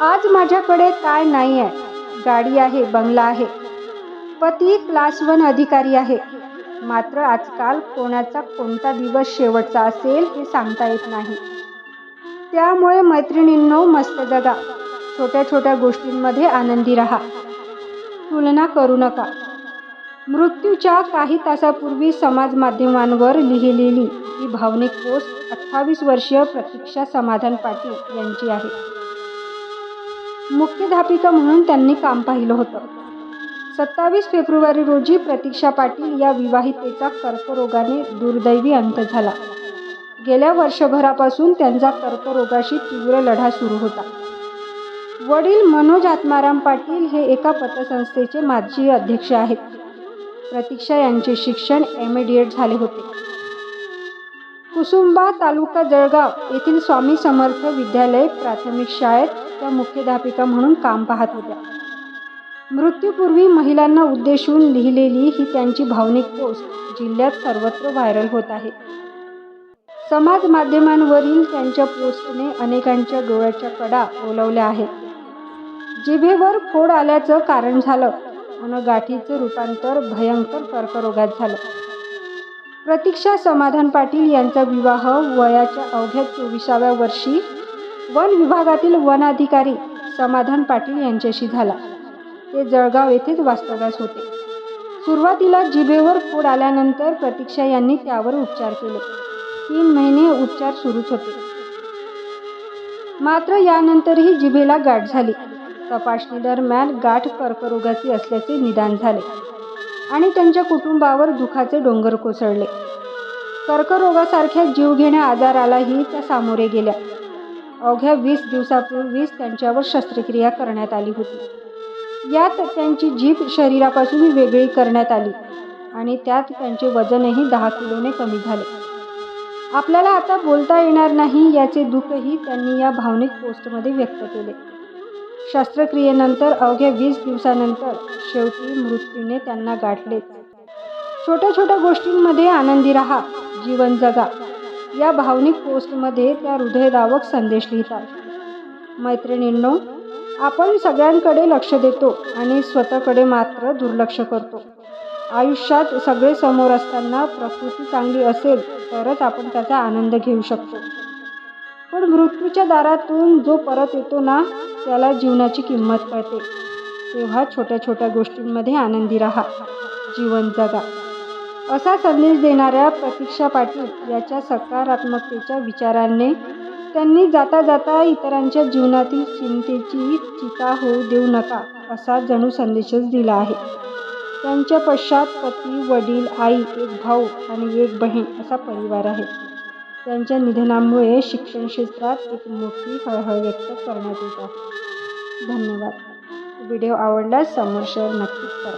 आज माझ्याकडे काय नाही आहे गाडी आहे बंगला आहे. पती क्लास वन अधिकारी आहे. मात्र आजकाल कोणाचा कोणता दिवस शेवटचा असेल हे सांगता येत नाही. त्यामुळे मैत्रिणींनो मस्त जगा. छोट्या छोट्या गोष्टींमध्ये आनंदी राहा. तुलना करू नका. मृत्यूच्या काही तासापूर्वी समाज माध्यमांवर लिहिलेली ही भावनिक पोस्ट अठ्ठावीस वर्षीय प्रतीक्षा समाधान पाटील यांची आहे. मुख्याध्यापिका म्हणून त्यांनी काम पाहिलं होतं. सत्तावीस फेब्रुवारी रोजी प्रतीक्षा पाटील या विवाहितेचा कर्करोगाने दुर्दैवी अंत झाला. गेल्या वर्षभरापासून त्यांचा कर्करोगाशी तीव्र लढा सुरू होता. वडील मनोज आत्माराम पाटील हे एका पतसंस्थेचे माजी अध्यक्ष आहेत. प्रतीक्षा यांचे शिक्षण एम झाले होते. कुसुंबा तालुका जळगाव येथील स्वामी समर्थ विद्यालय प्राथमिक शाळेत त्या मुख्याध्यापिका म्हणून काम पाहत होत्या. मृत्यूपूर्वी महिलांना उद्देशून लिहिलेली ही त्यांची भावनिक पोस्ट जिल्ह्यात सर्वत्र व्हायरल होत आहे. समाज माध्यमांवरील त्यांच्या पोस्टने अनेकांच्या डोळ्याच्या कडा ओलवल्या आहेत. जिभेवर फोड आल्याचं कारण झालं. आणि गाठीचं रूपांतर भयंकर कर्करोगात झालं. प्रतीक्षा समाधान पाटील यांचा विवाह वयाच्या अवघ्या चोवीसाव्या वर्षी वन विभागातील वन अधिकारी समाधान पाटील यांच्याशी झाला. ते जळगाव येथेच वास्तव्यास होते. सुरुवातीला जिभेवर फोड आल्यानंतर प्रतीक्षा यांनी त्यावर उपचार केले. तीन महिने उपचार सुरूच होते. मात्र यानंतरही जिभेला गाठ झाली. तपासणी दरम्यान गाठ कर्करोगाची असल्याचे निदान झाले आणि त्यांच्या कुटुंबावर दुखाचे डोंगर कोसळले. कर्करोगासारख्या जीवघेण्या आजारालाही त्या सामोरे गेल्या. अवघ्या वीस दिवसापूर्वीच त्यांच्यावर शस्त्रक्रिया करण्यात आली होती. यात त्यांची जीभ शरीरापासून वेगळी करण्यात आली आणि त्यात त्यांचे वजनही दहा किलोने कमी झाले. आपल्याला आता बोलता येणार नाही याचे दुःखही त्यांनी या भावनिक पोस्टमध्ये व्यक्त केले. शस्त्रक्रियेनंतर अवघ्या वीस दिवसानंतर शेवटी मृत्यूने त्यांना गाठले. छोट्या छोट्या गोष्टींमध्ये आनंदी राहा जीवन जगा. या भावनिक पोस्टमध्ये त्या हृदयदावक संदेश लिहितात. मैत्रिणींनो आपण सगळ्यांकडे लक्ष देतो आणि स्वतःकडे मात्र दुर्लक्ष करतो. आयुष्यात सगळे समोर असताना प्रकृती चांगली असेल तरच आपण त्याचा आनंद घेऊ शकतो. पण मृत्यूच्या दारातून जो परत येतो ना त्याला जीवनाची किंमत कळते. तेव्हा छोट्या छोट्या गोष्टींमध्ये आनंदी राहा. जीवन जगा. असा संदेश देणाऱ्या प्रतीक्षा पाटील याच्या सकारात्मकतेच्या विचाराने त्यांनी जाता जाता इतरांच्या जीवनातील चिंतेची चिता होऊ देऊ नका असा जणू संदेशच दिला आहे. त्यांच्या पश्चात पती वडील आई एक भाऊ आणि एक बहीण असा परिवार आहे. त्यांच्या निधनामुळे शिक्षण क्षेत्रात एक मोठी हळहळ व्यक्त करण्यात येत आहे. धन्यवाद. व्हिडिओ आवडल्यास समोर शेअर नक्कीच करा.